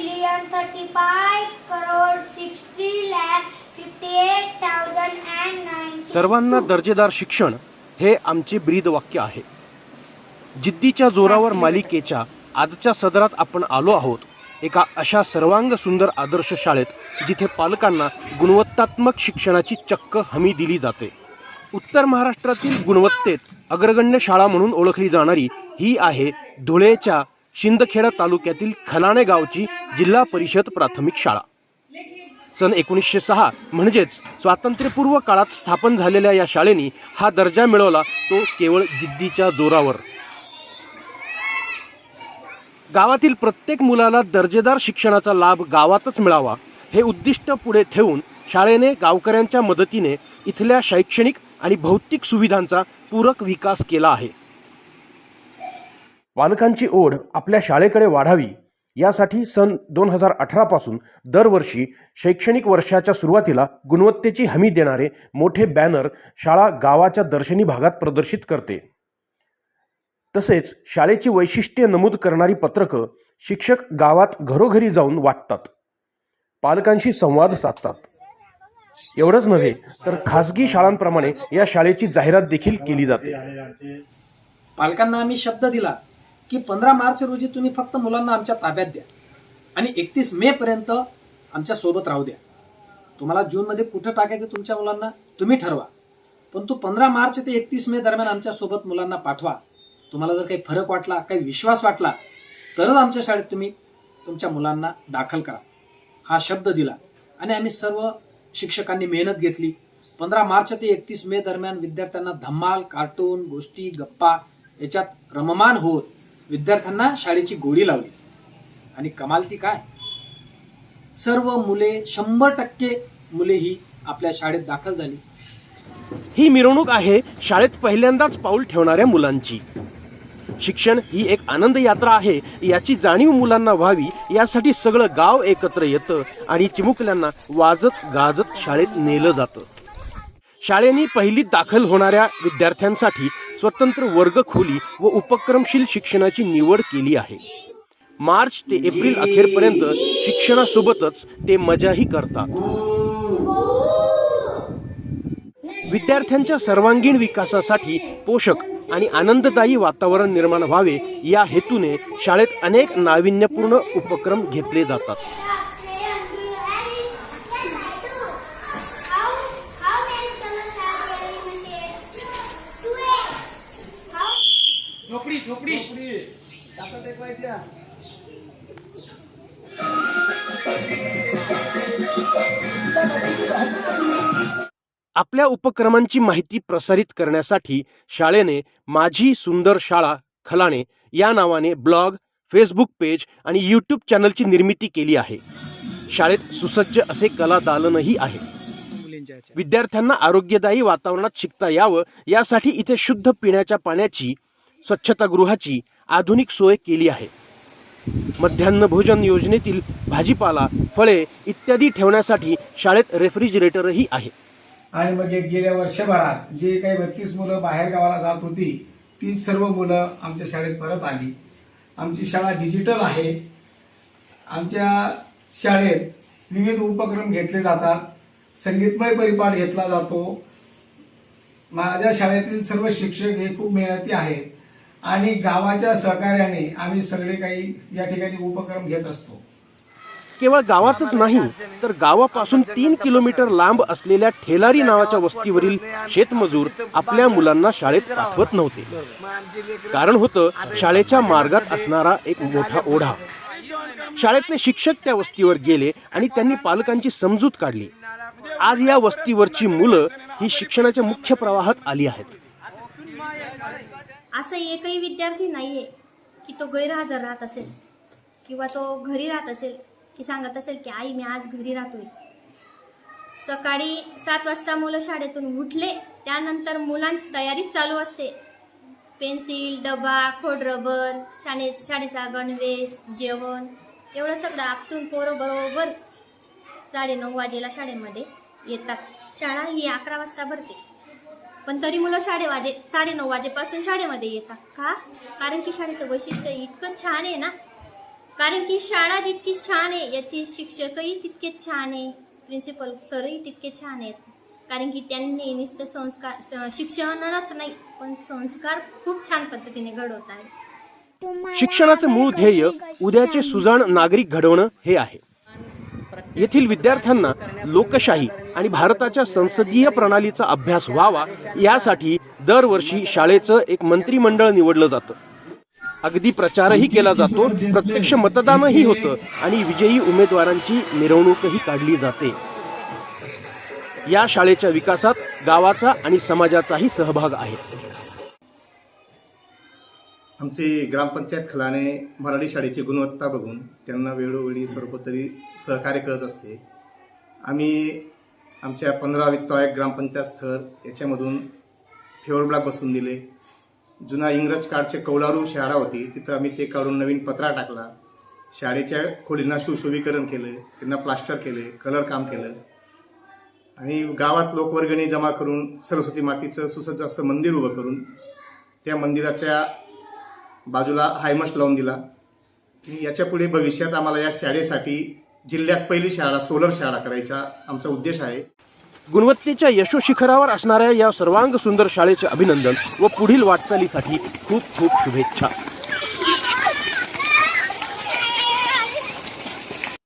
million thirty-five crore sixty lakh fifty-eight thousand and nine. सर्वांना दर्जेदार शिक्षण हे आमचे ब्रीद वाक्य आहे जिद्दीच्या जोरावर मालिकेच्या आजच्या सदरात आपण आलो आहोत एका अशा सर्वांग सुंदर आदर्श शाळेत जिथे पालकांना गुणवत्तात्मक शिक्षणाची चक्क हमी दिली जाते उत्तर महाराष्ट्रातील गुणवत्तेत अग्रगण्य शाळा म्हणून ओळखली जाणारी ही आहे धुळेच्या शिंदखेडा तालुक्यातील खलाणे गावची जिल्हा परिषद प्राथमिक शाळा. सन एकोणीसशे सहा म्हणजेच स्वातंत्र्यपूर्व काळात स्थापन झालेल्या या शाळेने हा दर्जा मिळवला तो केवळ जिद्दीच्या जोरावर. गावातील प्रत्येक मुलाला दर्जेदार शिक्षणाचा लाभ गावातच मिळावा हे उद्दिष्ट पुढे ठेवून शाळेने गावकऱ्यांच्या मदतीने इथल्या शैक्षणिक आणि भौतिक सुविधांचा पूरक विकास केला आहे. पालकांची ओढ आपल्या शाळेकडे वाढावी. यासाठी सन दोन हजार अठरापासून दरवर्षी शैक्षणिक वर्षाच्या सुरुवातीला गुणवत्तेची हमी देणारे मोठे बॅनर शाळा गावाच्या दर्शनी भागात प्रदर्शित करते. तसेच शाळेची वैशिष्ट्ये नमूद करणारी पत्रकं शिक्षक गावात घरोघरी जाऊन वाटतात. पालकांशी संवाद साधतात. एवढंच नव्हे तर खासगी शाळांप्रमाणे या शाळेची जाहिरात देखील केली जाते. पालकांना आम्ही शब्द दिला. की पंधरा मार्च रोजी तुम्ही फक्त मुलांना आमच्या ताब्यात द्या. आणि एकतीस मे पर्यंत आमच्यासोबत राहू द्या. तुम्हाला जूनमध्ये कुठं टाकायचं तुमच्या मुलांना? तुम्ही ठरवा. पण तू पंधरा मार्च ते एकतीस मे दरम्यान आमच्यासोबत मुलांना पाठवा. तुम्हाला जर काही फरक वाटला काही विश्वास वाटला तरच आमच्या शाळेत तुम्ही तुमच्या मुलांना दाखल करा. हा शब्द दिला. आणि आम्ही सर्व शिक्षकांनी मेहनत घेतली. पंधरा मार्च ते एकतीस मे दरम्यान विद्यार्थ्यांना धम्माल कार्टून गोष्टी गप्पा याच्यात रममान होत. विद्यार्थ्यांना शाळेची गोडी लावली. आणि कमाल ती काय? सर्व मुले शंभर टक्के मुले ही आपल्या शाळेत दाखल झाली. ही मिरवणूक आहे शाळेत पहिल्यांदाच पाऊल ठेवणाऱ्या मुलांची. शिक्षण ही एक आनंद यात्रा आहे याची जाणीव मुलांना व्हावी यासाठी सगळं गाव एकत्र येतं आणि चिमुकल्यांना वाजत गाजत शाळेत नेलं जातं. शाळेने पहिलीत दाखल होणाऱ्या विद्यार्थ्यांसाठी स्वतंत्र वर्ग खोली व उपक्रमशील शिक्षणाची निवड केली आहे. मार्च ते एप्रिल अखेरपर्यंत शिक्षणासोबतच ते मजाही करतात. विद्यार्थ्यांच्या सर्वांगीण विकासासाठी पोषक आणि आनंददायी वातावरण निर्माण व्हावे या हेतूने शाळेत अनेक नाविन्यपूर्ण उपक्रम घेतले जातात. आपल्या उपक्रमांची माहिती प्रसारित करण्यासाठी शाळेने माझी सुंदर शाळा खलाणे या नावाने ब्लॉग फेसबुक पेज आणि यूट्यूब चॅनलची निर्मिती केली आहे. शाळेत सुसज्ज असे कला दालनही आहे विद्यार्थ्यांना आरोग्यदायी वातावरणात शिकता यावं यासाठी इथे शुद्ध पिण्याच्या पाण्याची स्वच्छतागृहाची आधुनिक सोय केली आहे. मध्यान्ह भोजन योजनेतील भाजीपाला फळे इत्यादी ठेवण्यासाठी शाळेत रेफ्रिजरेटरही आहे. आणि मग गेल्या वर्षभरात जे काही बत्तीस मुलं बाहेर गावाला जात होती ती सर्व मुलं आमच्या शाळेत परत आली. आमची शाळा डिजिटल आहे. आमच्या शाळेत विविध उपक्रम घेतले जातात. संगीतमय परिपाठ घेतला जातो. माझ्या शाळेतील सर्व शिक्षक हे खूप मेहनती आहेत. आणि गावाच्या सहकार्याने आम्ही सगळे काही या ठिकाणी उपक्रम घेत असतो. केवळ गावातच नाही तर गावापासून तीन किलोमीटर लांब असलेल्या ठेलारी नावाच्या वस्तीवरील शेतमजूर आपल्या मुलांना शाळेत पाठवत नव्हते. कारण होतं शाळेच्या मार्गात असणारा एक मोठा ओढा. शाळेतले शिक्षक त्या वस्तीवर गेले आणि त्यांनी पालकांची समजूत काढली. आज या वस्तीवरची मुलं ही शिक्षणाच्या मुख्य प्रवाहात आली आहेत. असं एकही विद्यार्थी नाही आहे की तो गैरहजर राहत असेल किंवा तो घरी राहत असेल की सांगत असेल की आई मी आज घरी राहतोय. सकाळी सात वाजता मुलं शाळेतून उठले त्यानंतर मुलांची तयारी चालू असते. पेन्सिल डबा खोड रबर शाळे शाळेचा गणवेश जेवण एवढं सगळं आपटून पोरं बरोबर साडेनऊ वाजेला शाळेमध्ये येतात. शाळा ही अकरा वाजता भरते. पण तरी मुलं साडे वाजे साडेनऊ वाजेपासून शाळेमध्ये येतात. का? कारण की शाळेचं वैशिष्ट्य इतकं छान आहे ना? कारण की शाळा जितकी छान आहे येथील शिक्षकही तितकेच छान आहे. प्रिन्सिपल सरही तितके छान आहेत. कारण की त्यांनी नुसतं संस्कार शिक्षणालाच नाही पण संस्कार खूप छान पद्धतीने घडवत आहे. शिक्षणाचे मूळ ध्येय उद्याचे सुजाण नागरिक घडवणं हे आहे. येथील विद्यार्थ्यांना लोकशाही आणि भारताच्या संसदीय प्रणालीचा अभ्यास व्हावा यासाठी दरवर्षी शाळेचं एक मंत्रिमंडळ निवडलं जातं. अगदी प्रचारही केला जातो प्रत्यक्ष मतदानही होतं आणि विजयी उमेदवारांची मिरवणूकही काढली जाते. या शाळेच्या विकासात गावाचा आणि समाजाचाही सहभाग आहे. आमची ग्रामपंचायत खलाने मराठी शाळेची गुणवत्ता बघून त्यांना वेळोवेळी सर्वतरी सहकार्य करत असते. आम्ही आमच्या पंधरा वित्तायक ग्रामपंचायत स्तर याच्यामधून फेवर ब्लॉक बसून दिले. जुना इंग्रज काळचे कौलारू शाळा होती तिथं आम्ही ते काढून नवीन पत्रा टाकला. शाळेच्या खोलींना सुशोभीकरण केलं त्यांना प्लास्टर केले कलर काम केलं. आणि गावात लोकवर्गणी जमा करून सरस्वती मातीचं सुसज्ज असं मंदिर उभं करून त्या मंदिराच्या बाजूला हायमस्ट लावून दिला. आणि भविष्यात आम्हाला या शाळेसाठी जिल्ह्यात पहिली शाळा सोलर शाळा करायचा आमचा उद्देश आहे. गुणवत्तेच्या यशोशिखरावर असणाऱ्या या सर्वांग सुंदर शाळेचे अभिनंदन व पुढील वाटचालीसाठी खूप खूप शुभेच्छा.